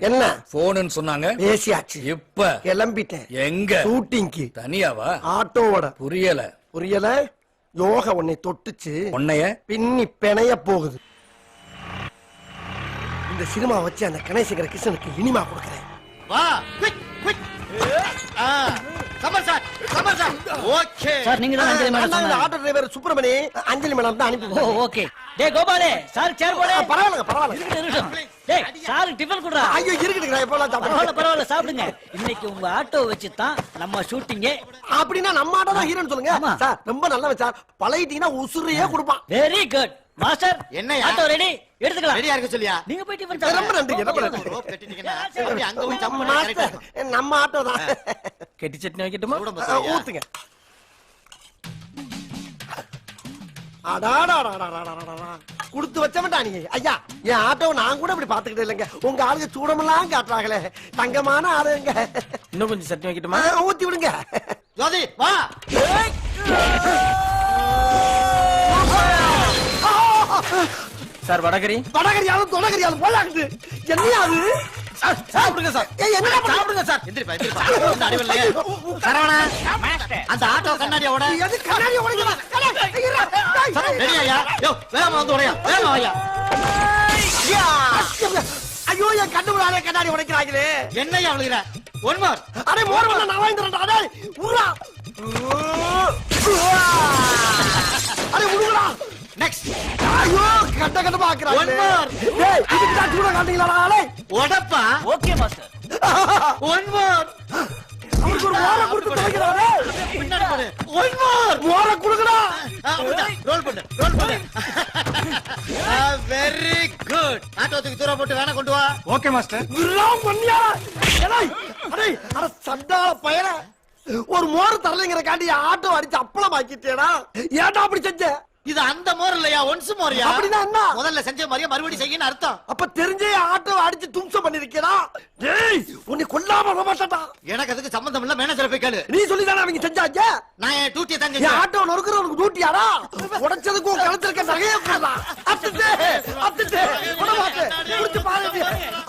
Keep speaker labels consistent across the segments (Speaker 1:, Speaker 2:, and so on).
Speaker 1: என்ன?
Speaker 2: போனுன்னு சொன்னாங்க.
Speaker 1: பேசியாச்சு.
Speaker 2: இப்ப
Speaker 1: கிளம்பிட்டேன்.
Speaker 2: எங்க?
Speaker 1: ஷூட்டிங்க்கு.
Speaker 2: தனியாவா?
Speaker 1: ஆட்டோவோட.
Speaker 2: புரியல.
Speaker 1: புரியல. யோகா உன்னை தொட்டுச்சு.
Speaker 2: உன்னைய?
Speaker 1: பின்னி பிணைய போகுது. இந்த சினிமா வச்சு அந்த கணேசங்கர கிருஷ்ணனுக்கு இனிமா கொடுக்குறேன்.
Speaker 3: வா சமர் சார். ஓகே.
Speaker 4: சார் நீங்க தான் அஞ்சலி மேடம் சொன்னாங்க.
Speaker 1: Auto driver Subramani Anjali madam தான்
Speaker 4: ஓ
Speaker 1: அனுப்பி
Speaker 4: ஓகே. டேய் கோபாலே சார் சேர் போடு.
Speaker 1: பரவாயில்ல. பரவாயில்ல.
Speaker 4: டேய் சார் டிஃபன் குடுறா.
Speaker 1: ஐயோ இருக்குதுங்க எப்போ
Speaker 4: பரவாயில்ல
Speaker 1: சாப்பிடுறேன்.
Speaker 4: பரவாயில்ல சாப்பிடுங்க. இன்னைக்கு உங்க ஆட்டோ வச்சு தான் நம்ம ஷூட்டிங்கே
Speaker 1: அப்படின்னா நம்ம ஆட்டோ தான் ஹீரோன்னு சொல்லுங்க.
Speaker 4: ஆமா.
Speaker 1: சார் ரொம்ப நல்லவன் சார். பழகிட்டீங்கன்னா உசுரையே கொடுப்பான்.
Speaker 4: வெரி குட் மாஸ்டர்
Speaker 3: என்னய்யா?
Speaker 4: ஆட்டோ ரெடி எடுத்துக்கலாம்.
Speaker 3: ரெடியா இருக்க சொல்லியா?
Speaker 4: நீங்க போய் டிஃபன்
Speaker 1: ரொம்ப நன்றிங்க ரொம்ப நன்றி.
Speaker 3: ரோப் கட்டிட்டீங்கன்னா அங்க போய் ஜம்ப் பண்ண
Speaker 1: நம்ம ஆட்டோ தான்.
Speaker 4: கெட்டி சட்னி வைக்கட்டுமா
Speaker 1: ஊத்துங்க. கொடுத்து வச்சவன்டா நீ. ஐயா என் ஆட்டோவை நான் கூட இப்படி பாத்துக்கிட்டே இல்லைங்க. உங்க ஆளுங்க சூடமெல்லாம் காட்டுறாங்களே. தங்கமான ஆளுங்க.
Speaker 4: இன்னும் கொஞ்சம் சட்னி வைக்கட்டுமா
Speaker 1: ஊத்தி விடுங்க.
Speaker 3: ஜோதி வா.
Speaker 4: சார் வடகரி.
Speaker 1: வடகரியாலும் தொடகரியாலும் போலாக்குது என்னையா அது?
Speaker 3: சாப்பிடுங்க சார்.
Speaker 1: ஏய், பண்ற?
Speaker 3: சாப்பிடுங்க சார். எந்திரிப்பா எந்திரிப்பா. இந்த அறிவில்லையே சரவணா அந்த ஆட்டோ கண்ணாடியோட
Speaker 1: எது கண்ணாடி உடைக்கிறா? கண்ணாடி, இருடா. டேய்,
Speaker 3: ரெடி ஐயா யோ வேகமா வந்து உடையா வேகமா ஐயா
Speaker 1: ஐயா. ஐயோ என் கண்ணு விடாத கண்ணாடி உடைக்கிறாங்களே.
Speaker 3: என்னையா விழுகிற ஒன் மோர்
Speaker 1: அடே மோர் பண்ண நான் வாங்கி தரேன்டா அடே உருடா அடே உருடா
Speaker 3: நெக்ஸ்ட்
Speaker 1: ஐயோ கட்ட கட்ட பாக்குறாங்க. டேய் இதுக்கு தான் கூட காட்டுங்களா அடே
Speaker 3: உடப்பா?
Speaker 4: ஓகே மாஸ்டர்
Speaker 3: ஒன் மோர்
Speaker 1: அவருக்கு ஒரு மோர கொடுத்து தொலைக்கிறாரே.
Speaker 3: பின்னாடி போடு ஒன் மோர்
Speaker 1: மோர குடுங்கடா
Speaker 3: ரோல் பண்ணு ரோல் பண்ணு. வெரி குட் ஆட்டோத்துக்கு தூரம் போட்டு வேணா கொண்டு வா.
Speaker 2: ஓகே மாஸ்டர்
Speaker 1: வில்லாம் பண்ணியா டேய் அடே அட சண்டால பயல. ஒரு மோர் தரலைங்கிற காண்டி ஆட்டோ அடிச்சு அப்பளம் ஆக்கிட்டேடா ஏன்டா அப்படி செஞ்ச?
Speaker 3: இது அந்த மோர் இல்லையா ஒன்ஸ் மோரியா?
Speaker 1: அப்படின்னா என்ன?
Speaker 3: முதல்ல செஞ்ச மாதிரியே மறுபடியும் செய்யணும் அர்த்தம்.
Speaker 1: அப்ப தெரிஞ்சே ஆட்டோ அடிச்சு தும்சம் பண்ணிருக்கேடா டேய் உன்னை கொல்லாம விட மாட்டேன்டா.
Speaker 3: எனக்கு அதுக்கு சம்பந்தம் இல்ல மேனேஜரை போய் கேளு.
Speaker 1: நீ சொல்லி தானே அவங்க செஞ்சாங்க?
Speaker 3: நான் என் டியூட்டியை தான்
Speaker 1: என் ஆட்டோ நொறுக்குறவனுக்கு டியூட்டியாடா உடைச்சதுக்கு உன் கழுத்துல இருக்க நகையை போடா அத்துட்டு அத்துட்டு விட மாட்டேன் குடிச்சு பாருங்க.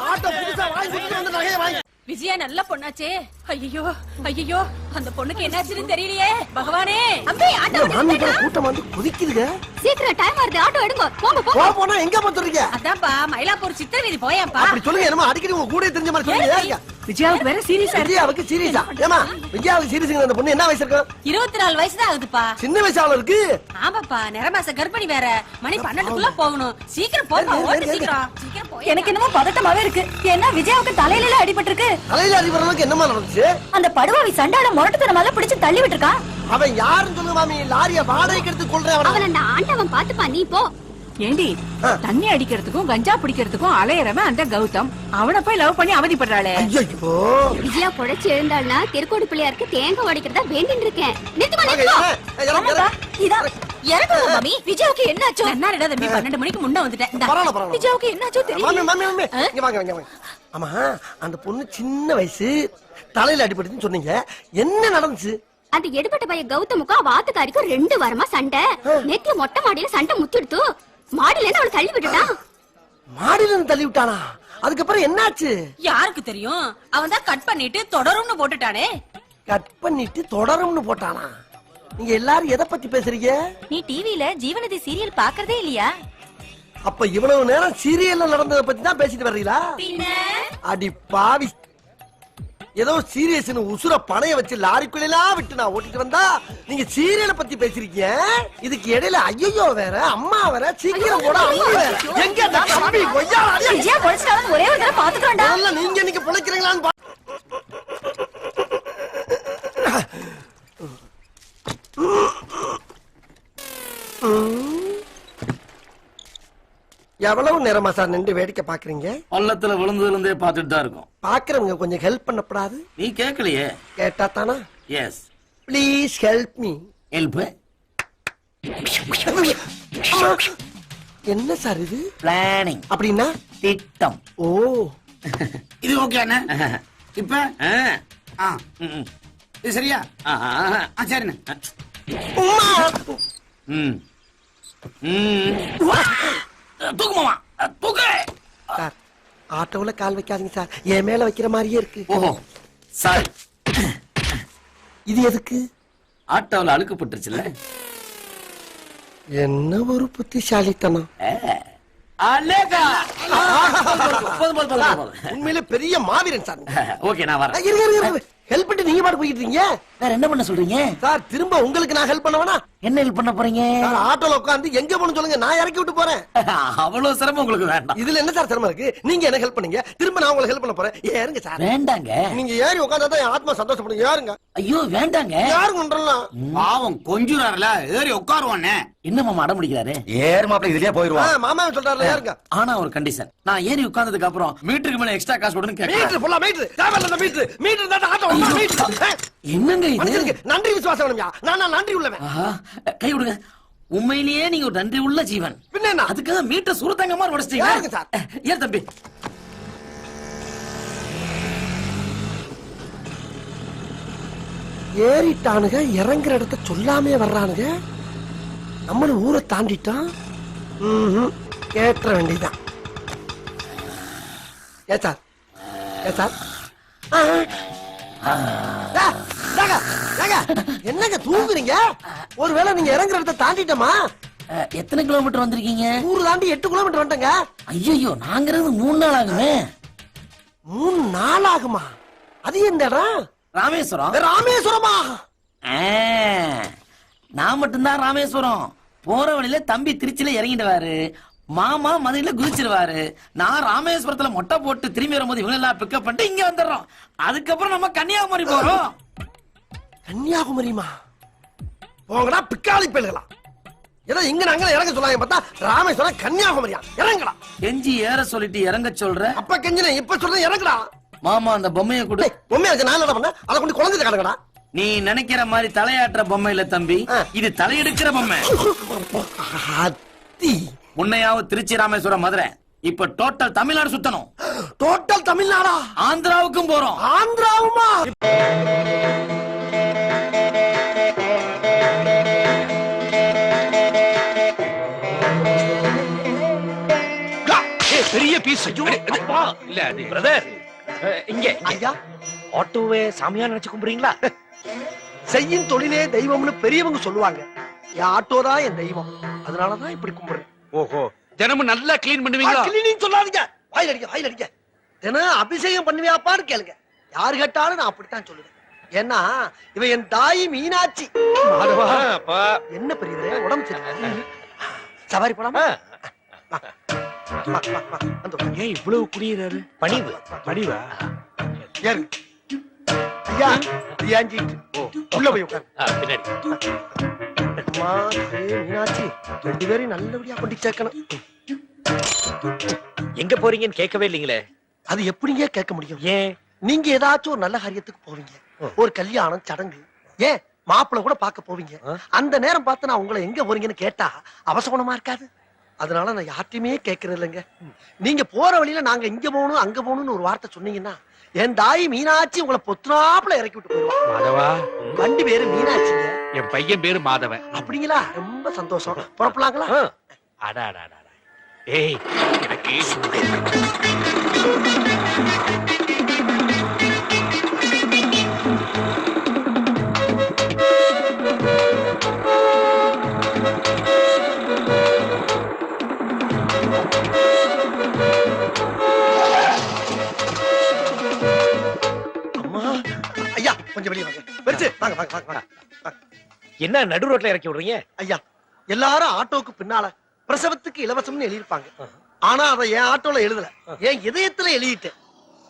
Speaker 1: ஆட்டோ புதுசா வாங்கி கொடுத்து வந்து நகையை வாங்கி
Speaker 5: விஜயா நல்ல பொண்ணாச்சே. ஐயோ ஐயோ அந்த பொண்ணுக்கு என்னாச்சுன்னு தெரியலையே. பகவானே. அம்பே ஆட்டோ
Speaker 1: கூட்டம் வந்து குதிக்குதுங்க.
Speaker 5: சீக்கிரம் டைம் வருது ஆட்டோ எடுங்க. போங்க
Speaker 1: போ போனா எங்க போத்துறீங்க
Speaker 5: அதான்ப்பா மயிலாப்பூர் சித்திர வீதி போயாப்பா
Speaker 1: அப்படி சொல்லுங்க என்னமோ அடிக்கடி உங்க கூட தெரிஞ்ச மாதிரி சொல்லுங்க
Speaker 5: விஜயாவுக்கு வேற சீரியஸா
Speaker 1: விஜயாவுக்கு சீரியஸா ஏமா விஜயாவுக்கு சீரியஸுங்க அந்த பொண்ணு என்ன வயசு இருக்கும்
Speaker 5: இருபத்தி நாலு வயசு தான் ஆகுதுப்பா.
Speaker 1: சின்ன வயசு இருக்கு?
Speaker 5: ஆமாப்பா நிறமாச கர்ப்பிணி வேற. மணி பன்னெண்டுக்குள்ள போகணும். சீக்கிரம் போப்பா சீக்கிரம். சீக்கிரம் போய்
Speaker 6: எனக்கு என்னமோ பதட்டமாவே இருக்கு. ஏன்னா விஜயாவுக்கு தலையில அடிபட்டிருக்கு.
Speaker 1: தலையில அடிபடுற அளவுக்கு என்னமா நடந்துச்சு?
Speaker 6: அந்த படுவாவி சண்டால முரட்டுத்தனமால பிடிச்சு தள்ளி விட்டுருக்கான்.
Speaker 1: அவன் யாருன்னு சொல்லுங்க மாமி. லாரிய வாடகைக்கு எடுத்து கொள்றேன் அவன.
Speaker 5: அவன் அந்த ஆண்டவன் பாத்துப்பா நீ போ.
Speaker 7: ஏண்டி. தண்ணி அடிக்கிறதுக்கும் கஞ்சா பிடிக்கிறதுக்கும் அலையறவன் அந்த கௌதம். அவனை போய் லவ் பண்ணி அவதிப்படுறாளே.
Speaker 1: ஐயோ
Speaker 5: விஜயா பொழைச்சு எழுந்தாள்னா திருக்கோடி பிள்ளையாருக்கு தேங்காய் உடைக்கிறதா வேண்டின்னு இருக்கேன்.
Speaker 6: விஜயாவுக்கு என்னாச்சோ?
Speaker 5: என்னடா தம்பி பன்னெண்டு மணிக்கு முன்ன வந்துட்டேன்.
Speaker 6: விஜயாவுக்கு என்னாச்சோ
Speaker 1: வாங்க ஆமா அந்த பொண்ணு சின்ன வயசு தலையில அடிபட்டுன்னு சொன்னீங்க. என்ன நடந்துச்சு?
Speaker 5: அந்த எடுபட்ட பையன் கௌதமுக்கும் அவ ஆத்துக்காரிக்கும் ரெண்டு வாரமா சண்டை. நேத்து மொட்டை மாடியில சண்டை முத்திடுத்து. மாடியில இருந்து அவளை தள்ளி விட்டுட்டான்
Speaker 1: மாடியில இருந்து தள்ளி விட்டானா? அதுக்கப்புறம் என்னாச்சு?
Speaker 5: யாருக்கு தெரியும்? அவன் தான் கட் பண்ணிட்டு தொடரும்னு போட்டுட்டானே.
Speaker 1: கட் பண்ணிட்டு தொடரும்னு போட்டானா? நீங்க எல்லாரும் எதை பத்தி பேசுறீங்க?
Speaker 6: நீ டிவில ஜீவனதி சீரியல் பாக்குறதே இல்லையா?
Speaker 1: அப்ப இவ்வளவு நேரம் சீரியல்ல நடந்தத பத்தி தான் பேசிட்டு வர்றீங்களா? அடி பாவி ஏதோ சீரியஸ்னு உசுர பணைய வச்சு லாரிக்குள்ளெல்லாம் விட்டு நான் ஓட்டிட்டு வந்தா நீங்க சீரியலை பத்தி பேசிருக்கீங்க? இதுக்கு இடையில ஐயோ வேற அம்மா வேற சீக்கிரம் கூட அம்மா வேற. எங்க அந்த கம்பி
Speaker 6: ஒரே ஒரு தடவை பாத்துக்கலாம்டா
Speaker 1: முதல்ல நீங்க இன்னைக்கு பிழைக்கிறீங்களான்னு எவ்வளவு நேரமா சார் நின்று வேடிக்கை பாக்குறீங்க
Speaker 8: பள்ளத்துல விழுந்ததுல இருந்தே பார்த்துட்டு தான் இருக்கோம்.
Speaker 1: பாக்குறவங்க கொஞ்சம் ஹெல்ப் பண்ணப்படாது?
Speaker 8: நீ கேட்கலையே?
Speaker 1: கேட்டா தானா?
Speaker 8: Yes
Speaker 1: please help me
Speaker 8: help
Speaker 1: என்ன சார் இது?
Speaker 8: பிளானிங்
Speaker 1: அப்படின்னா?
Speaker 8: திட்டம்.
Speaker 1: ஓ.
Speaker 8: இது ஓகே அண்ணா. இப்ப? இது சரியா? ஆ சரிண்ணே.
Speaker 1: உம்மா.
Speaker 8: ம். ம். தூக்கு மாமா. தூக்கு.
Speaker 1: சார் ஆட்டோல கால் வைக்காதீங்க சார். என் மேல வைக்கிற மாதிரியே இருக்கு.
Speaker 8: ஓஹோ சாரி.
Speaker 1: இது எதுக்கு?
Speaker 8: ஆட்டோல அழுக்கு போட்டுருச்சுல்ல
Speaker 1: என்ன ஒரு புத்திசாலித்தனம். உண்மையிலே பெரிய மாவீரன் சார்.
Speaker 8: ஓகே நான் வரேன்.
Speaker 1: ஹெல்ப் பண்ணிட்டு நீங்க பாட்டு போயிட்டு இருக்கீங்க.
Speaker 8: வேற என்ன பண்ண சொல்றீங்க?
Speaker 1: சார் திரும்ப உங்களுக்கு நான் ஹெல்ப் பண்ண
Speaker 8: என்ன ஹெல்ப் பண்ண போறீங்க?
Speaker 1: சார் ஆட்டோல உட்காந்து எங்க போகணும் சொல்லுங்க நான் இறக்கி விட்டு போறேன்.
Speaker 8: அவ்வளவு சிரமம் உங்களுக்கு வேண்டாம்.
Speaker 1: இதுல என்ன சார் சிரமம் இருக்கு? நீங்க எனக்கு ஹெல்ப் பண்ணீங்க? திரும்ப நான் உங்களுக்கு ஹெல்ப் பண்ண போறேன். ஏறுங்க சார்.
Speaker 8: வேண்டாங்க.
Speaker 1: நீங்க ஏறி உட்காந்தா தான் ஆத்மா சந்தோஷப்படும் ஏறுங்க.
Speaker 8: ஐயோ வேண்டாங்க.
Speaker 1: யாருங்கன்றலாம்
Speaker 3: பாவம் கொஞ்சுறாருல. ஏறி உட்காருவானே
Speaker 8: என்ன மாமா அடம் பிடிக்கிறாரு?
Speaker 2: ஏறு மாப்பிள இதுலயே போயிருவான்
Speaker 1: மாமா சொல்றாருல ஏறுங்க.
Speaker 8: ஆனா ஒரு கண்டிஷன் நான் ஏறி உட்கார்ந்ததுக்கு அப்புறம் மீட்டருக்கு மேல எக்ஸ்ட்ரா காசு போடுன்னு கேட்கறேன்
Speaker 1: மீட்டர் ஃபுல்லா மீட்டர். தேவையில்ல மீட்டர். மீட்டர் தான் ஆட்டோ மீட்டர்.
Speaker 8: என்னங்க இது?
Speaker 1: நன்றி விசுவாசம் வேணும்யா நான் நான் நன்றி உள்ளவன்.
Speaker 8: கை விடுங்க. உண்மையிலேயே நீங்க ஒரு நன்றி உள்ள ஜீவன்.
Speaker 1: பின்ன
Speaker 8: அதுக்காக மீட்டர் சுருத்தங்க மாதிரி உடைச்சிட்டீங்க
Speaker 1: சார்?
Speaker 8: ஏன் தம்பி?
Speaker 1: ஏறிட்டானுங்க இறங்குற இடத்த சொல்லாமே வர்றானுங்க. நம்மளும் ஊரை தாண்டிட்டோம் ம்ஹும். கேட்டுற வேண்டியதுதான். ஏ சார்? ஏ சார்? என்னங்க தூங்குறீங்க? ஒருவேளை நீங்க இறங்குற இடத்த தாண்டிட்டோமா?
Speaker 8: எத்தனை கிலோமீட்டர் வந்திருக்கீங்க?
Speaker 1: ஊரு தாண்டி எட்டு கிலோமீட்டர் வந்துட்டங்க.
Speaker 8: ஐயோ நாங்க இருந்து மூணு நாள் ஆகுமே?
Speaker 1: மூணு நாள் ஆகுமா? அது எந்த இடம்?
Speaker 8: ராமேஸ்வரம்.
Speaker 1: ராமேஸ்வரமா?
Speaker 8: நான் மட்டும்தான் ராமேஸ்வரம். போற வழியில தம்பி திருச்சியில இறங்கிடுவாரு மாமா மதுரையில குதிச்சிருவாரு. நான் ராமேஸ்வரத்துல மொட்டை போட்டு திரும்பி வரும்போது இவங்க எல்லாம் பிக்கப் பண்ணிட்டு இங்க வந்துடுறோம். அதுக்கப்புறம் நம்ம கன்னியாகுமரி போறோம்.
Speaker 1: கன்னியாகுமரிமா? போங்கடா பிக்காளி பயல்களா ஏதோ இங்க நாங்க இறங்க சொல்லாங்க பார்த்தா ராமேஸ்வரம் கன்னியாகுமரியா? இறங்கலாம்
Speaker 8: கெஞ்சி ஏற சொல்லிட்டு இறங்க சொல்ற.
Speaker 1: அப்ப கெஞ்சின இப்ப சொல்றேன் இறங்கடா.
Speaker 8: மாமா அந்த பொம்மையை கொடு.
Speaker 1: உண்மையா இருக்கு நான் என்ன பண்ண? அதை கொண்டு குழந்தை கடங்கடா
Speaker 8: நீ நினைக்கிற மாதிரி தலையாட்டுற பொம்மை இல்ல தம்பி. இது தலையெடுக்கிற பொம்மை.
Speaker 1: அத்தி
Speaker 8: முன்னையாவது திருச்சி ராமேஸ்வரம் மதுரை. இப்ப டோட்டல் தமிழ்நாடு சுத்தணும்.
Speaker 1: டோட்டல் தமிழ்நாடா?
Speaker 8: ஆந்திராவுக்கும் போறோம்.
Speaker 1: ஆந்திராவுமா?
Speaker 9: பெரிய பீஸ் இல்ல பிரதர் இங்க.
Speaker 1: ஐயா
Speaker 9: ஆட்டோவே சாமியா நினைச்சு கும்பிடுறீங்களா?
Speaker 1: செய்யும் தொழிலே தெய்வம்னு பெரியவங்க சொல்லுவாங்க. என் ஆட்டோ தான் என் தெய்வம். அதனாலதான் இப்படி கும்பிடுறேன்.
Speaker 9: ஓஹோ. தினமும் நல்லா கிளீன் பண்ணுவீங்களா?
Speaker 1: கிளீனிங் சொல்லாதீங்க. வாயில் அடிக்க வாயில் அடிக்க தினம் அபிஷேகம் பண்ணுவியாப்பான்னு கேளுங்க. யாரு கேட்டாலும் நான் அப்படித்தான் சொல்லுவேன். ஏன்னா இவன் என் தாய் மீனாட்சி. என்ன பெரியவரே உடம்பு சரியில்லை. சவாரி போலாமா.
Speaker 9: ஏன் இவ்வளவு குடியிறாரு? பணிவு. பணிவா?
Speaker 1: ஏறு. ஐயா ஏஞ்சிட்டு உள்ள போய் உட்காரு
Speaker 9: பின்னாடி.
Speaker 1: அம்மா. மீனாட்சி ரெண்டு பேரையும் நல்லபடியா கொண்டு சேர்க்கணும்.
Speaker 9: எங்க போறீங்கன்னு கேட்கவே இல்லீங்களே?
Speaker 1: அது எப்படிங்க கேட்க முடியும்?
Speaker 9: ஏன்?
Speaker 1: நீங்க ஏதாச்சும் ஒரு நல்ல காரியத்துக்கு போவீங்க. ஒரு கல்யாணம் சடங்கு. ஏன் மாப்பிள்ளை கூட பார்க்க போவீங்க. அந்த நேரம் பார்த்து நான் உங்களை எங்க போறீங்கன்னு கேட்டா அவசகுணமா இருக்காது. அதனால நான் யார்ட்டையுமே கேட்கறது இல்லைங்க. நீங்க போற வழியில நாங்க இங்க போகணும் அங்க போகணும்னு ஒரு வார்த்தை சொன்னீங்கன்னா என் தாய் மீனாட்சி உங்களை பொத்துனாப்புல இறக்கி விட்டு போயிடுவா.
Speaker 9: மாதவா.
Speaker 1: வண்டி பேரு மீனாட்சிங்க.
Speaker 9: என் பையன் பேரு மாதவன்.
Speaker 1: அப்படிங்களா? ரொம்ப சந்தோஷம். புறப்படலாங்களா?
Speaker 9: அடா அடா, அடா. ஏய் எனக்கு
Speaker 1: வாங்க வாங்க வாங்க வாங்க.
Speaker 9: என்ன நடு ரோட்ல இறக்கி விடுறீங்க?
Speaker 1: ஐயா எல்லாரும் ஆட்டோவுக்கு பின்னால பிரசவத்துக்கு இலவசம்னு எழுதியிருப்பாங்க. ஆனா அதை என் ஆட்டோல எழுதல. என் இதயத்துல எழுதிட்டேன்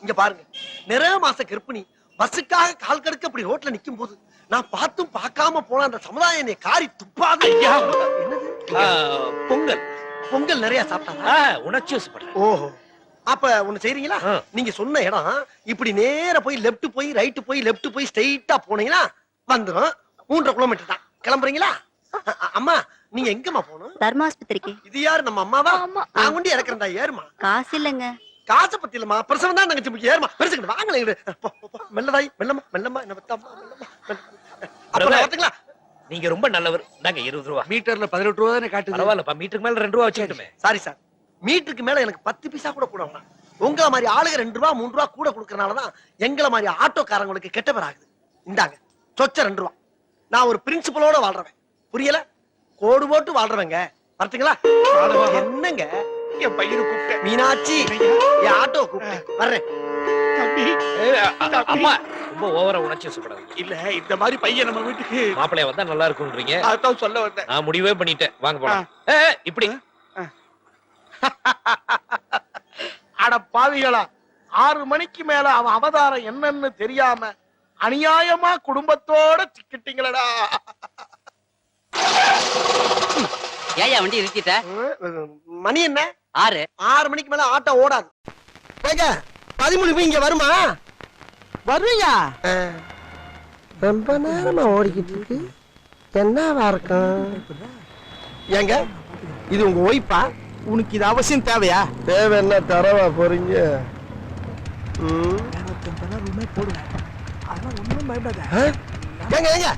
Speaker 1: இங்க பாருங்க. நிறைய மாச கர்ப்பிணி பஸ்ஸுக்காக கால் கடுக்க அப்படி ரோட்ல நிக்கும் போது நான் பார்த்தும் பார்க்காம போன அந்த சமுதாயம் என்னை காரி துப்பாது.
Speaker 9: பொங்கல்.
Speaker 1: பொங்கல் நிறைய சாப்பிட்டாங்க
Speaker 9: ஆ, உணர்ச்சி வசப்படுறேன்.
Speaker 1: ஓஹோ. அப்ப ஒண்ணு செய்றீங்களா. நீங்க சொன்ன இடம் இப்படி நேரா போய் லெஃப்ட் போய் ரைட் போய் லெஃப்ட் போய் ஸ்ட்ரைட்டா போனீங்கன்னா வந்துரும். மூன்றரை கிலோமீட்டர் தான். கிளம்புறீங்களா? அம்மா நீங்க எங்கம்மா போகணும்?
Speaker 6: தர்மாஸ்பத்திரிக்கு
Speaker 1: இது யாரு? நம்ம அம்மாவா?
Speaker 6: ஆமா.
Speaker 1: நான் கொண்டு இறக்குறேன்டா ஏறுமா
Speaker 6: காசு இல்லைங்க.
Speaker 1: காசை பத்தி இல்லம்மா. பிரசவம் தான் தங்கச்சி முக்கியம் ஏறுமா பெருசுக்கிட்டு வாங்கல. மெல்லதாய் மெல்லமா மெல்லமா என்ன பத்தாமா மெல்லமா
Speaker 9: நீங்க ரொம்ப நல்லவர். நாங்க இருபது ரூபா. மீட்டர்ல பதினெட்டு ரூபா தானே காட்டுது? பரவாயில்லப்பா மீட்டருக்கு மேல ரெண்டு ரூபா வச்சுக்கிட்டுமே.
Speaker 1: சாரி. சார் மீட்டருக்கு மேல எனக்கு பத்து பைசா கூட கூட வேணாம். உங்களை மாதிரி ஆளுங்க ரெண்டு ரூபா மூணு ரூபா கூட கொடுக்கறனாலதான் எங்களை மாதிரி ஆட்டோக்காரங்களுக்கு கெட்ட பேர் ஆகுது. இந்தாங்க. சொச்ச ரெண்டு ரூபா. நான் ஒரு பிரின்சிபலோட வாழ்றவன். புரியல? கோடு போட்டு வாழ்றவங்க. வரட்டுங்களா? என்னங்க?
Speaker 3: என் பையனை கூப்பிட்டேன்.
Speaker 1: மீனாட்சி. என் ஆட்டோ கூப்பிட்டேன். வர்றேன்.
Speaker 9: அம்மா ரொம்ப ஓவரா உணர்ச்சி வசப்படாதீங்க
Speaker 3: இல்ல இந்த மாதிரி பையன் நம்ம வீட்டுக்கு
Speaker 9: மாப்பிள்ளைய வந்தா நல்லா இருக்கும்ன்றீங்க.
Speaker 3: அதான் சொல்ல வந்தேன்.
Speaker 9: நான் முடிவே பண்ணிட்டேன். வாங்க போலாம். இப்படி.
Speaker 3: அட பாவிகளா ஆறு மணிக்கு மேல அவன் அவதாரம் என்னன்னு தெரியாம அநியாயமா குடும்பத்தோட சிக்கிட்டீங்களடா.
Speaker 4: ஏயா வண்டி நிறுத்திட்ட?
Speaker 1: மணி என்ன?
Speaker 4: ஆறு.
Speaker 1: ஆறு மணிக்கு மேல ஆட்டோ ஓடாது. ஏங்க பதிமூணு போய் இங்க வருமா?
Speaker 3: வருவீங்க
Speaker 1: ரொம்ப நேரமா ஓடிக்கிட்டு இருக்கு என்னவா இருக்கும்? ஏங்க இது உங்க ஒய்ஃபா
Speaker 3: உனக்கு இது அவசியம் தேவையா?
Speaker 1: தேவை என்ன தரவா போறீங்க? ஏங்க ஏங்க.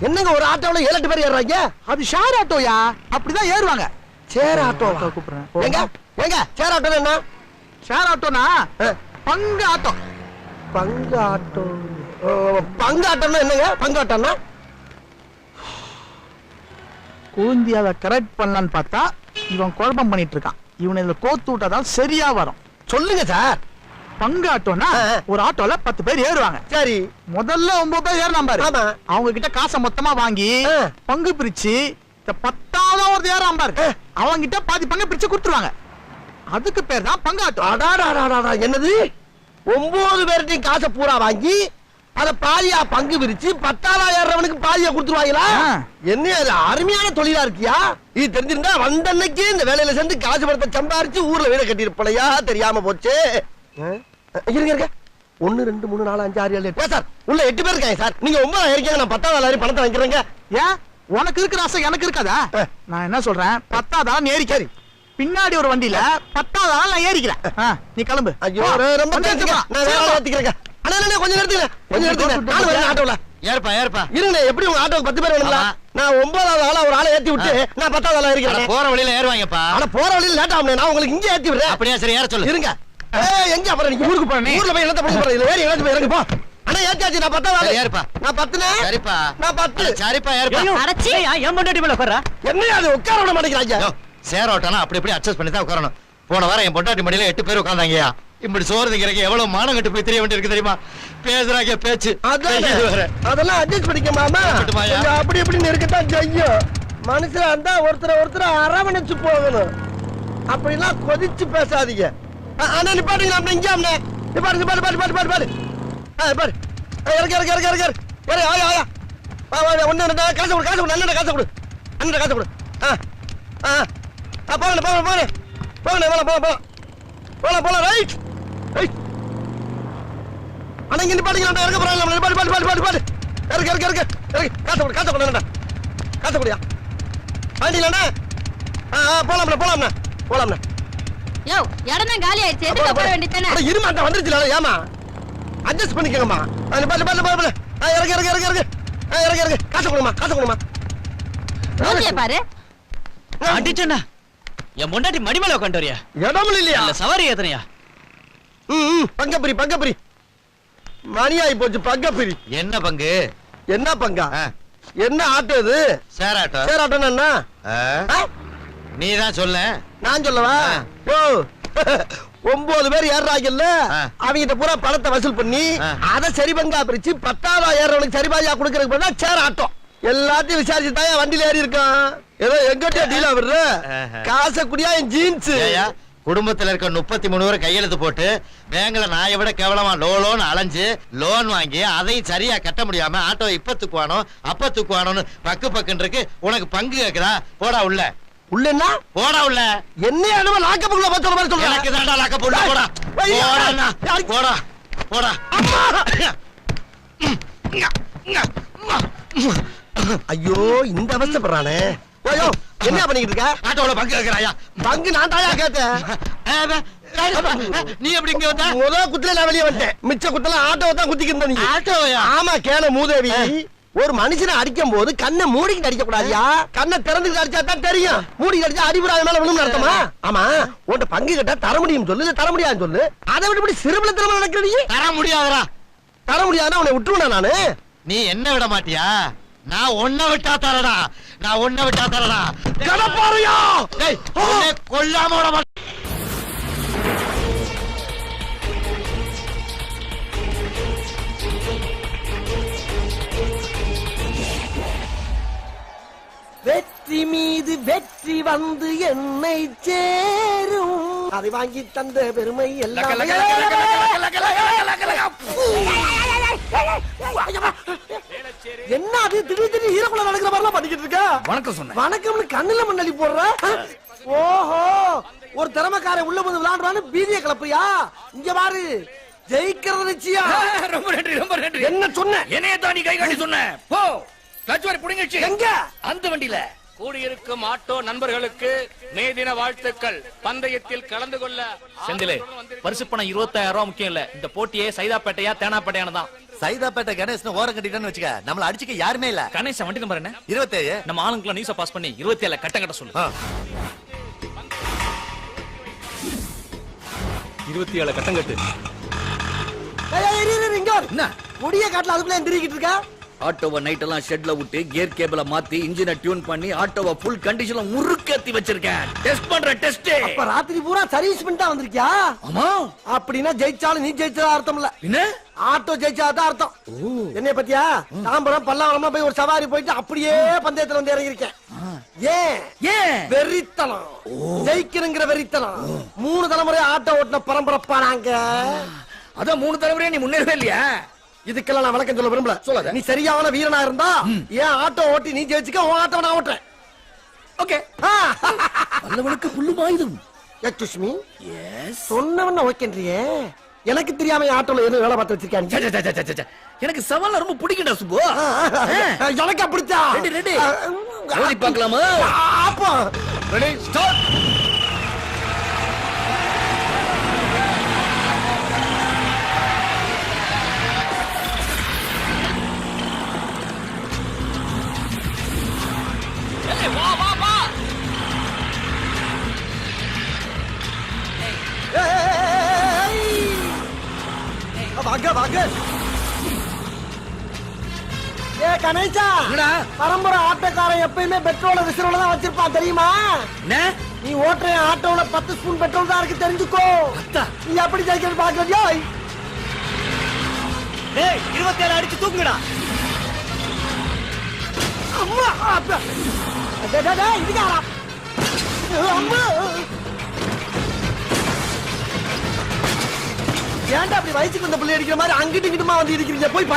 Speaker 1: என்னங்க ஒரு ஆட்டோல ஏழு எட்டு பேர் ஏறுறாங்க?
Speaker 3: அது ஷேர் ஆட்டோயா? அப்படிதான் ஏறுவாங்க.
Speaker 1: சேர் ஆட்டோ
Speaker 3: கூப்பிடுறேன்.
Speaker 1: ஏங்க ஏங்க சேர் ஆட்டோ என்ன?
Speaker 3: ஷேர் ஆட்டோனா? பங்கு ஆட்டோ.
Speaker 1: பங்கு ஆட்டோ. ஓ, பங்கு ஆட்டோன்னா என்னங்க? பங்கு ஆட்டோன்னா
Speaker 3: கூந்தி அதை கரெக்ட் பண்ணலான்னு பார்த்தா இவன் குழப்பம் பண்ணிட்டு இருக்கான். இவனை இதுல கோத்து விட்டாதான் சரியா வரும்.
Speaker 1: சொல்லுங்க சார்.
Speaker 3: பங்கு ஆட்டோனா. ஒரு ஆட்டோல பத்து பேர் ஏறுவாங்க
Speaker 1: சரி
Speaker 3: முதல்ல ஒன்பது பேர் ஏறினாம் பாரு. அவங்க கிட்ட காசை மொத்தமா வாங்கி. பங்கு பிரிச்சு இந்த பத்தாவது ஒரு ஏறாம் பாரு. அவங்க கிட்ட பாதி பங்கு பிரிச்சு கொடுத்துருவாங்க அதுக்கு பேர் தான் பங்கு ஆட்டோ
Speaker 1: அடாடாடாடா என்னது ஒன்பது பேர்ட்டையும் காசை பூரா வாங்கி அத பாதியா பங்கு பிரிச்சு பத்தாவா ஏறவனுக்கு பாதியா கொடுத்துருவாங்களா. என்ன அது அருமையான தொழிலா இருக்கியா இது தெரிஞ்சிருந்தா வந்த அன்னைக்கு இந்த வேலையில சேர்ந்து காசு பணத்தை சம்பாரிச்சு ஊர்ல வீட கட்டியிருப்பலையா தெரியாம போச்சு ஆ? இருங்க இருங்க. ஒன்னு ரெண்டு மூணு நாலு அஞ்சு ஆறு ஏழு எட்டு. சார் உள்ள எட்டு பேர் இருக்காங்க சார். நீங்க ஒன்பது இருக்கீங்க நான் பத்தாவது எல்லாரும் பணத்தை வாங்கிக்கிறேங்க?
Speaker 3: ஏன் உனக்கு இருக்கிற ஆசை எனக்கு இருக்காதா. நான் என்ன சொல்றேன்? ஏறி
Speaker 1: சரி
Speaker 3: பின்னாடி ஒரு வண்டியில பத்தாதான் நான் ஏறிக்கிறேன். நீ கிளம்பு.
Speaker 1: ஐயோ. ரொம்ப- ஆளை கொஞ்சம் நிறுத்துங்க. கொஞ்சம் நிறுத்துங்க. நானும் வரேன் ஆட்டோல.
Speaker 10: ஏற்பா ஏற்பா
Speaker 1: இருங்க எப்படி உங்க ஆட்டோக்கு பத்து பேர் வேணுங்களா. நான் ஒன்பதாவது ஆளா ஒரு ஆளை ஏத்தி விட்டு நான் பத்தாவது ஆளா இருக்கிறேன்
Speaker 10: போற வழியில ஏறுவாங்கப்பா.
Speaker 1: ஆனா போற வழியில லேட் ஆகும் நான் உங்களுக்கு இங்கே ஏத்தி விடுறேன்.
Speaker 10: அப்படியா சரி ஏற சொல்லு.
Speaker 1: இருங்க. எங்க அப்புறம் நீங்க ஊருக்கு போறேன் ஊர்ல போய் என்னத்த பண்ண இதுல வேற எங்கேயாச்சும் போய் இறங்கு போ. அண்ணா ஏத்தியாச்சு நான் ஆளு.
Speaker 10: சரி, ஏறுப்பா.
Speaker 1: நான் பத்துனே
Speaker 10: சரிப்பா.
Speaker 1: நான் பத்து.
Speaker 10: சரிப்பா ஏறுப்பா.
Speaker 4: அடைச்சி. என் பொண்டாட்டி மேல உட்கார்றா
Speaker 1: என்ன அது உட்கார விட மாட்டேங்கிறாங்க.
Speaker 10: சேர் ஓட்டனா அப்படி இப்படி அட்ஜஸ்ட் பண்ணி தான் உட்காரணும். போன வாரம் என் பொண்டாட்டி மடியில எட்டு பேர் உட்காந்தாங்கயா இப்படி சோறு திங்கிறக்கு எவ்வளவு மானம் கட்டு போய் தெரிய வேண்டியிருக்கு தெரியுமா? பேசுறாங்க பேச்சு.
Speaker 1: அதெல்லாம் அட்ஜஸ்ட் பண்ணிக்க மாமா. அப்படி இப்படி இருக்கத்தான் செய்யும். மனுஷனா இருந்தா ஒருத்தர் ஒருத்தர் அரவணைச்சு போகணும். அப்படிலாம் கொதிச்சு பேசாதீங்க. அண்ணா நிப்பாட்டுங்களா அண்ணா இங்கே அண்ணே நிப்பாட்டு நிப்பாட்டு பாட்டு பாட்டு பாட்டு பாரு ஆ பாரு ஆ, இறக்கு இறக்கு இறக்கு இறக்கு இறக்கு இறக்கு ஆயா ஆயா வா வா ஒன்று ரெண்டு காசு கொடு காசு கொடு அண்ணன் காசு கொடு அண்ணன் காசு கொடு ஆ ஆ ஆ போகணும் போகணும் போகணும் போகணும் போகலாம் போகலாம் போகலாம் போகலாம் போகலாம் ரைட் ரைட் அண்ணா இங்கே நிப்பாட்டிங்களா இறக்க போறாங்க நிப்பாட்டு பாட்டு பாட்டு பாரு பாட்டு இறக்கு இறக்கு இறக்கு இறக்கு காசை கொடு காசு கொடு அண்ணா காசை கொடுயா வண்டியிலண்ணா ஆ ஆ போகலாம்ண்ணா போகலாம்ண்ணா போகலாம்ண்ணா
Speaker 5: யோ இடம் தான் காலி ஆயிடுச்சு. எதுக்கு போட வேண்டியதானே
Speaker 1: அட இருமா அந்த வந்துருச்சுல ஏமா. அட்ஜஸ்ட் பண்ணிக்கங்கம்மா. நிப்பாட்டு நிப்பாட்டு ஆ இறக்கு இறக்கு இறக்கு இறக்கு ஆ இறக்கு இறக்கு காசை கொடுமா காசை கொடுமா.
Speaker 6: ரோட்டிய பாரு.
Speaker 4: அடிச்சண்ணா என் பொண்டாட்டி மடி மேல உட்காந்து வரியா?
Speaker 1: இடம் இல்லையா?
Speaker 4: இல்ல சவாரி ஏத்தனையா?
Speaker 1: ம் ம் பங்கப்பிரி பங்கப்பிரி. மணியாயி போச்சு பங்கப்பிரி.
Speaker 10: என்ன பங்கு?
Speaker 1: என்ன பங்கா? என்ன ஆட்டோ இது?
Speaker 10: சேர் ஆட்டோ.
Speaker 1: சேர் ஆட்டோன்னா என்ன? ஆ?
Speaker 10: நீ தான் சொல்ல.
Speaker 1: நான் சொல்லவா. ஓ. ஒன்பது பேர் ஏறாங்கல்ல. அவங்கிட்ட பூரா பணத்தை வசூல் பண்ணி. அத சரி பங்கா பிரிச்சு பத்தாவது ஏறவனுக்கு சரி பாதியா கொடுக்கறதுக்கு பதிலா சேர் ஆட்டோ. எல்லாத்தையும் விசாரிச்சு தான் வண்டியில ஏறி இருக்கான். ஏதோ எங்கிட்ட டீலா
Speaker 10: ஆஹா.
Speaker 1: காசை குடியா என் ஜீன்ஸ்
Speaker 10: குடும்பத்துல இருக்க முப்பத்தி மூணு பேர் கையெழுத்து போட்டு பேங்க்ல நாயை விட கேவலமா லோ லோன் அலைஞ்சு லோன் வாங்கி அதையும் சரியா கட்ட முடியாம ஆட்டோ இப்ப தூக்குவானோ அப்ப தூக்குவானோன்னு பக்கு பக்குன்னு இருக்கு. உனக்கு பங்கு கேக்குதா? போடா உள்ள.
Speaker 1: உள்ளன்னா?
Speaker 10: போடா உள்ள.
Speaker 1: என்ன என்னமோ லாக்கப்புக்குள்ள சொல்ற மாதிரி
Speaker 10: எனக்கு
Speaker 1: சொல்றேன்
Speaker 10: தாண்டா லாக்க போடா. போடா. போடா? போடா. போடா
Speaker 1: ஐயோ இந்த அவஸ்தைப்படுறானே ஐயோ என்ன பண்ணிக்கிட்டு இருக்க?
Speaker 10: ஆட்டோல பங்கு கேக்குறாயா?
Speaker 1: பங்கு நான் தாயா கேட்டேன்.
Speaker 10: நீ எப்படி இங்க வந்த?
Speaker 1: முத குத்துல நான் வெளியே வந்துட்டேன். மிச்ச குத்தல ஆட்டோவை தான் குத்திக்கிட்டு
Speaker 10: ஆட்டோயா
Speaker 1: ஆமா கேன மூதேவி. ஒரு மனுஷனை அடிக்கும் போது கண்ணை மூடிக்கிட்டு அடிக்க கூடாதியா கண்ணை திறந்துக்கிட்டு அடிச்சா தான் தெரியும். மூடிக்கிட்டு அடிச்சா அடிபடாத மேல விழுந்து அர்த்தமா ஆமா. உன்கிட்ட பங்கு கேட்டா தர முடியும் சொல்லு தர முடியாதுன்னு சொல்லு. அதை விட்டு இப்படி சிறுபல திறமை நடக்கிறீ
Speaker 10: தர முடியாதுடா.
Speaker 1: தர முடியாதுன்னா உன்னை விட்டுருவேனா நானு?
Speaker 10: நீ என்ன விட மாட்டியா? நான் ஒன்ன விட்டா தரடா. நான் ஒன்ன விட்டா தரடா. கொல்லாம விட
Speaker 1: வெற்றி மீது வெற்றி வந்து என்னை சேரும் அதை வாங்கி தந்த பெருமை எல்லாம் என்ன அது திடீர் திடீர் ஹீரோக்குள்ள நடக்கிற மாதிரிலாம் பண்ணிக்கிட்டு இருக்க
Speaker 2: வணக்கம் சொன்னேன்
Speaker 1: வணக்கம்னு கண்ணுல மண்ணலி போடுற ஓஹோ ஒரு திறமைக்காரன் உள்ள வந்து விளையாடுறான்னு பீதிய கிளப்புறியா இங்க பாரு ஜெயிக்கிறது நிச்சயம்
Speaker 2: ரொம்ப நன்றி ரொம்ப நன்றி
Speaker 1: என்ன சொன்ன
Speaker 2: என்னைய தான் நீ கை காட்டி சொன்ன போ கிளச் வரை புடிங்கச்சு
Speaker 1: எங்க?
Speaker 2: அந்த வண்டியில.
Speaker 9: கூடியிருக்கும் ஆட்டோ நண்பர்களுக்கு மே தின வாழ்த்துக்கள். பந்தயத்தில் கலந்து கொள்ள
Speaker 11: செந்திலே பரிசு பணம் இருபத்தாயிரம் ரூபாய் முக்கியம் இல்ல. இந்த போட்டியே சைதாப்பேட்டையா தேனாப்பேட்டையான தான்
Speaker 10: சைதாப்பேட்டை கணேஷ்னு ஓரம் கட்டிட்டேன்னு வச்சுக்க நம்மள அடிச்சுக்க யாருமே இல்ல.
Speaker 11: கணேசன் வண்டி நம்பர் என்ன?
Speaker 10: இருபத்தேழு.
Speaker 11: நம்ம ஆளுங்கெல்லாம் நியூஸ பாஸ் பண்ணி இருபத்தி ஏழு கட்ட கட்ட சொல்லு. இருபத்தி ஏழு கட்டம் கட்டு.
Speaker 1: ஏய், ஏய், இரு, இரு, இரு, இங்க வரு.
Speaker 2: என்ன?
Speaker 1: முடிய காட்டுல அதுக்குள்ள எந்திரிக்கிட்டு இருக்க?
Speaker 2: ஆட்டோவை நைட் எல்லாம் ஷெட்ல விட்டு கியர் கேபிள மாத்தி இன்ஜினை டியூன் பண்ணி ஆட்டோவை ஃபுல் கண்டிஷன்ல முறுக்கேத்தி வச்சிருக்கேன். டெஸ்ட் பண்ற டெஸ்ட்
Speaker 1: அப்ப ராத்திரி பூரா சர்வீஸ் பண்ணிட்டு வந்திருக்கியா?
Speaker 2: ஆமா.
Speaker 1: அப்படின்னா ஜெயிச்சாலும் நீ ஜெயிச்சதா அர்த்தம் இல்ல.
Speaker 2: என்ன
Speaker 1: ஆட்டோ ஜெயிச்சாதான் அர்த்தம். என்னைய பத்தியா? தாம்பரம் பல்லாவரமா போய் ஒரு சவாரி போயிட்டு அப்படியே பந்தயத்துல வந்து இறங்கிருக்கேன் ஏன்?
Speaker 2: ஏன்?
Speaker 1: வெறித்தனம். ஜெயிக்கணுங்கிற வெறித்தனம். மூணு தலைமுறை ஆட்டோ ஓட்டின பரம்பரப்பா நாங்க.
Speaker 2: அதான் மூணு தலைமுறையா நீ முன்னேறவே இல்லையா?
Speaker 1: இதுக்கெல்லாம் நான் விளக்கம் சொல்ல விரும்பல.
Speaker 2: சொல்லாத.
Speaker 1: நீ சரியான வீரனா இருந்தா ஏன் ஆட்டோ ஓட்டி நீ ஜெயிச்சுக்க உன் ஆட்டோ நான் ஓட்டுறேன்.
Speaker 2: ஓகே. நல்லவனுக்கு புல்லும் ஆயுதம்
Speaker 1: எக்ஸ்கூஸ் மீ சொன்னவன ஓகேன்றியே எனக்கு தெரியாம ஆட்டோல எதுவும் வேலை பார்த்து வச்சிருக்காங்க.
Speaker 2: எனக்கு சவால் ரொம்ப பிடிக்கும்டா சுப்பு.
Speaker 1: எனக்கு அப்படித்தான்
Speaker 2: ரெடி, ரெடி. மோதி பார்க்கலாமா?
Speaker 1: அப்போ
Speaker 2: ரெடி ஸ்டார்ட்
Speaker 1: வாங்க வாங்க ஏ கணேசா
Speaker 2: என்னடா
Speaker 1: பரம்பரை ஆட்டோக்காரன் எப்பயுமே பெட்ரோல விசிறோல தான் வச்சிருப்பான் தெரியுமா
Speaker 2: என்ன
Speaker 1: நீ ஓட்டுற ஆட்டோல பத்து ஸ்பூன் பெட்ரோல் தான் இருக்கு தெரிஞ்சுக்கோ நீ எப்படி ஜெயிக்கிறது பாக்குறியா
Speaker 4: டேய் இருபத்தி ஏழு அடிச்சு தூக்குங்கடா.
Speaker 1: அம்மா இதுக்காரா ஏன்டா அப்படி வயசுக்கு வந்த பிள்ளை அடிக்கிற மாதிரி அங்கிட்டு இங்கிட்டுமா வந்து இருக்கிறீங்க போய்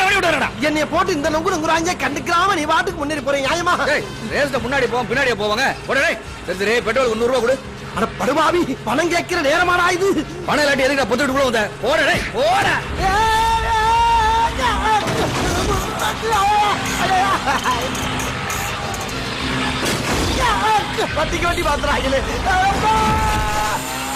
Speaker 2: வழி விடுறடா?
Speaker 1: என்னைய போட்டு இந்த நொங்கு நொங்குறாங்க கண்டுக்கிறாம நீ வாட்டுக்கு முன்னேறி போறீங்க நியாயமா
Speaker 2: ரேஸ்ல முன்னாடி போவோம் பின்னாடியே போவாங்க. சரி சரி பெட்ரோல் நூறு ரூபா கொடு
Speaker 1: அட படுபாவி பணம் கேட்கிற நேரமாடா இது.
Speaker 2: பணம் இல்லாட்டி எதுக்கு பொத்து கூட வந்த? போடா போட போடா.
Speaker 1: பத்திக்கு வண்டி பாத்துறாங்களே